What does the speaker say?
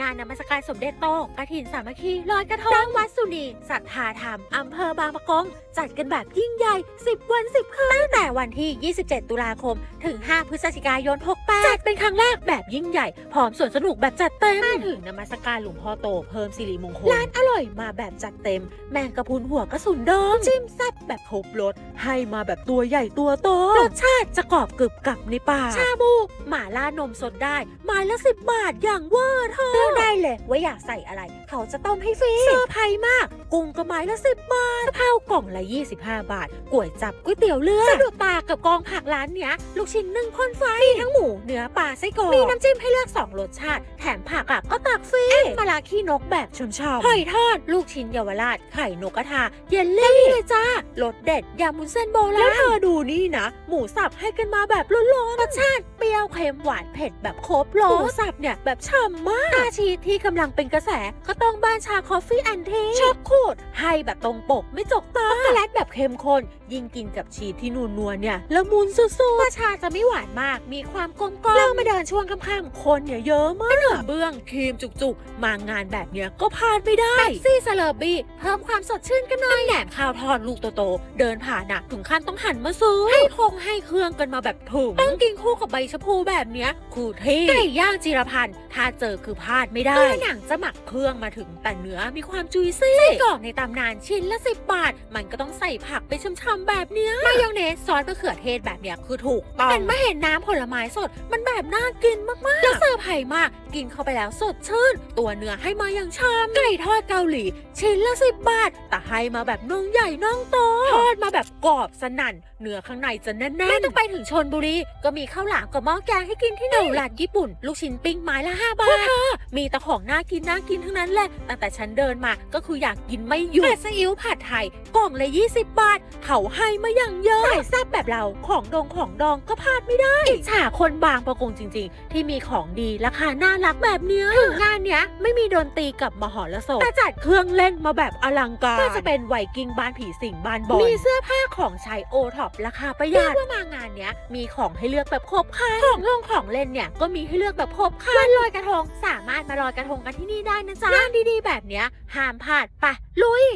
งานนมัสการสมเด็จโตกระถินสามัคคีลอยกระทงดังวัดสุนีศรัทธาธรรมอำเภอบางปะกง จัดกันแบบยิ่งใหญ่ 10 วัน 10 คืน ตั้งแต่วันที่ 27 ตุลาคม ถึง 5 พฤศจิกายน 68 จัดเป็นครั้งแรกแบบยิ่งใหญ่ พร้อมสวนสนุกแบบจัดเต็มมาถึงนมัสการหลวงพ่อโตเพิ่มสิริมงคล ร้านอร่อยมาแบบจัดเต็ม แมงกะพรุนหัวกระสุนดองจิ้มแซ่บแบบครบรสให้มาแบบตัวใหญ่ตัวโตรสชาติจะกรอบกรึบกับในปากชาบูหม่าล่านมสดได้ไม้ละสิบบาทอย่างเวอร์เธอเลือกได้เลยว่าอยากใส่อะไร เขาจะต้มให้ฟรีเซอร์ไพรส์มาก กุ้งก็ไม้ละสิบบาทกะเพรากล่องละ 25 บาทก๋วยจับก๋วยเตี๋ยวเรือสะดุดตากับกองผักร้านเนี้ย ลูกชิ้นนึ่งพ่นไฟมีทั้งหมูเนื้อปลาไส้กรอกมีน้ำจิ้มให้เลือก 2 รสชาติ แถมผักอะก็ตักฟรีมะลาขี้นกแบบชมชอบหอยทอด ลูกชิ้นเยาวราชไข่นกกระทาเยลลี่เลยจ้ารสเด็ดยำมุนเส้นโบราณแล้วเธอดูนี่นะ หมูสับให้กันมาแบบร้อนๆรสชาติเปรี้ยวเค็มหวานเผ็ดแบบครบรสหมูสับเนี่ยแบบฉ่ำมากชีพที่กำลังเป็นกระแสก็ต้องบ้านชาคอฟฟี่แอนด์ทีช็อกโคตรให้แบบตรงปกไม่จกตาช็อกโกแลตแบบเข้มข้นยิ่งกินกับชีสที่นูนนัวๆเนี่ยละมุนสุดๆว่าชาจะไม่หวานมาก มีความกลมกล่อมเรามาเดินช่วงค่ำๆคนเนี่ยเยอะมากขนมเบื้องครีมจุกๆ มางานแบบเนี้ยก็พลาดไม่ได้แบบซี่สเลอร์บี้เพิ่มความสดชื่นกันหน่อยแหนมข้าวทอดลูกโตๆเดินผ่านน่ะถึงขั้นต้องหันมาซื้อให้คงให้เครื่องกันมาแบบถึงต้องกินคู่กับใบชะพูแบบเนี้ยคือเท่ไก่ย่างจีรพันธ์ถ้าเจอคือพลาดไม่ได้หนังจะหมักเครื่องมาถึงแต่เนื้อมีความจุยซี่ไส้กรอกในตำนานชิ้นละสิบบาท มันก็ต้องใส่ผักไปช่ำๆแบบเนี้ยมายองเนสซอสมะเขือเทศแบบเนี้ยคือถูกต้องเป็นมาเห็นน้ำผลไม้สด มันแบบน่ากินมากๆแล้วเซอร์ไพรส์มาก กินเข้าไปแล้วสดชื่น ตัวเนื้อให้มาอย่างชามไก่ทอดเกาหลี ชิ้นละสิบบาท แต่ให้มาแบบน่องใหญ่น่องโตทอดมาแบบกรอบสนั่นเนื้อข้างในจะแน่นๆไม่ต้องไปถึงชนบุรีก็มีข้าวหลามกับหม้อแกงให้กินที่นี่ร้านญี่ปุ่น ลูกชิ้นปิ้งไม้ละ5บาทเธอมีแต่ของน่ากินน่ากินทั้งนั้นแหละตั้งแต่ฉันเดินมาก็คืออยากกินไม่หยุดผัดซีอิ๊วผัดไทยกล่องละ20 บาท เขาให้มาอย่างเยอะสายแซ่บแบบเราของดองของดองก็พลาดไม่ได้อิจฉาคนบางประกงจริง ๆ ที่มีของดีราคาน่ารักแบบเนี้ยถึงงานเนี้ยไม่มีดนตรีกับมหรสพแต่จัดเครื่องเล่นมาแบบอลังการก็จะเป็นไวกิ้งบ้านผีสิงบ้านบอลมีเสื้อผ้าของใช้โอท็อปราคาประหยัดเรียกว่ามางานเนี้ยมีของให้เลือกแบบครบครันของลงของเล่นเนี่ยก็มีให้เลือกแบบครบครันวันลอยกระทงสามารถมาลอยกระทงกันที่นี่ได้นะจ๊ะงานดีๆ แบบเนี้ยห้ามพลาดไปลุย